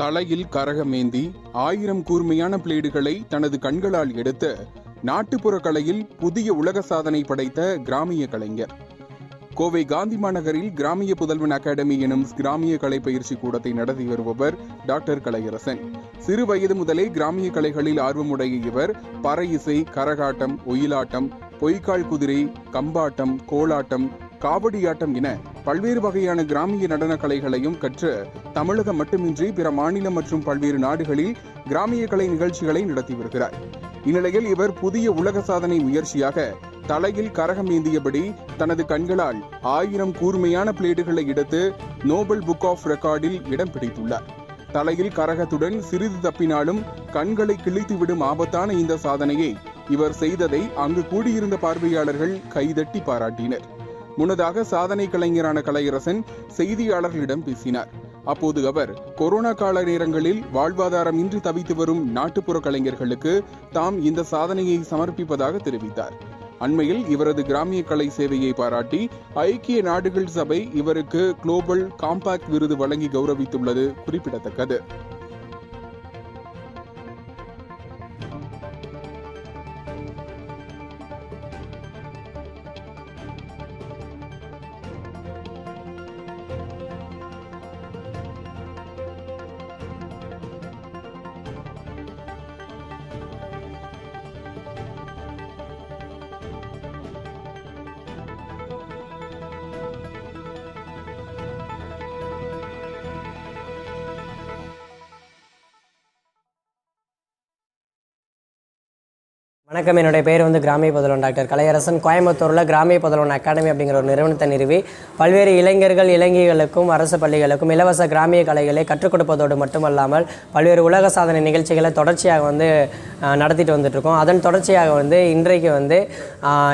தலையில் கரகமேந்தி ஆயிரம் கூர்மையான பிளேடுகளை தனது கண்களால் எடுத்து நாட்டுப்புற கலையில் புதிய உலக சாதனை படைத்த கிராமிய கலைஞர். கோவை காந்தி மாநகரில் கிராமிய புதல்வன் அகாடமி எனும் கிராமிய கலை பயிற்சி கூடத்தை நடத்தி வருபவர் டாக்டர் கலையரசன். சிறு வயது முதலே கிராமிய கலைகளில் ஆர்வமுடைய இவர் பறை இசை கரகாட்டம் ஒயிலாட்டம் பொய்க்கால் குதிரை கம்பாட்டம் கோலாட்டம் காவடியாட்டம் என பல்வேறு வகையான கிராமிய நடன கலைகளையும் கற்று தமிழகம் மட்டுமின்றி பிற மாநிலம் மற்றும் பல்வேறு நாடுகளில் கிராமிய கலை நிகழ்ச்சிகளை நடத்தி வருகிறார். இந்நிலையில் இவர் புதிய உலக சாதனை முயற்சியாக தலையில் கரகம் ஏந்தியபடி தனது கண்களால் ஆயிரம் கூர்மையான பிளேடுகளை எடுத்து நோபல் புக் ஆஃப் ரெக்கார்டில் இடம் பிடித்துள்ளார். தலையில் கரகத்துடன் சிறிது தப்பினாலும் கண்களை கிழித்துவிடும் ஆபத்தான இந்த சாதனையை இவர் செய்ததை அங்கு கூடியிருந்த பார்வையாளர்கள் கைதட்டி பாராட்டினர். முன்னதாக சாதனை கலைஞரான கலையரசன் செய்தியாளர்களிடம் பேசினார். அப்போது அவர் கொரோனா கால நேரங்களில் வாழ்வாதாரம் இன்றி தவித்து வரும் நாட்டுப்புற கலைஞர்களுக்கு தாம் இந்த சாதனையை சமர்ப்பிப்பதாக தெரிவித்தார். அண்மையில் இவரது கிராமிய கலை சேவையை பாராட்டி ஐக்கிய நாடுகள் சபை இவருக்கு குளோபல் காம்பாக்ட் விருது வழங்கி கௌரவித்துள்ளது குறிப்பிடத்தக்கது. வணக்கம். என்னுடைய பேர் வந்து கிராமிய புதல்வன் டாக்டர் கலையரசன். கோயம்புத்தூரில் கிராமிய புதல்வன் அகாடமி அப்படிங்கிற ஒரு நிறுவனத்தை நிறுவி பல்வேறு இளைஞர்கள் இளைஞர்களுக்கும் அரசு பள்ளிகளுக்கும் இலவச கிராமிய கலைகளை கற்றுக் கொடுப்பதோடு மட்டுமல்லாமல் பல்வேறு உலக சாதனை நிகழ்ச்சிகளை தொடர்ச்சியாக வந்து நடத்திட்டு வந்துட்டுருக்கோம். அதன் தொடர்ச்சியாக வந்து இன்றைக்கு வந்து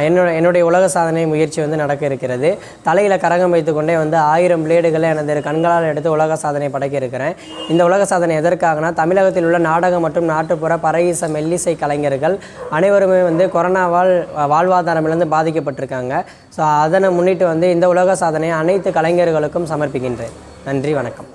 என்னோட என்னுடைய உலக சாதனை முயற்சி வந்து நடக்க இருக்கிறது. தலையில் கரகம் வைத்துக்கொண்டே வந்து ஆயிரம் பிளேடுகளை எனது கண்களால் எடுத்து உலக சாதனை படைக்க இருக்கிறேன். இந்த உலக சாதனை எதற்காகனா தமிழகத்தில் உள்ள நாடகம் மற்றும் நாட்டுப்புற பறையிச மெல்லிசை கலைஞர்கள் அனைவருமே வந்து கொரோனாவால் வாழ்வாதாரமிழந்து பாதிக்கப்பட்டிருக்காங்க. ஸோ அதனை முன்னிட்டு வந்து இந்த உலக சாதனையை அனைத்து கலைஞர்களுக்கும் சமர்ப்பிக்கின்றேன். நன்றி வணக்கம்.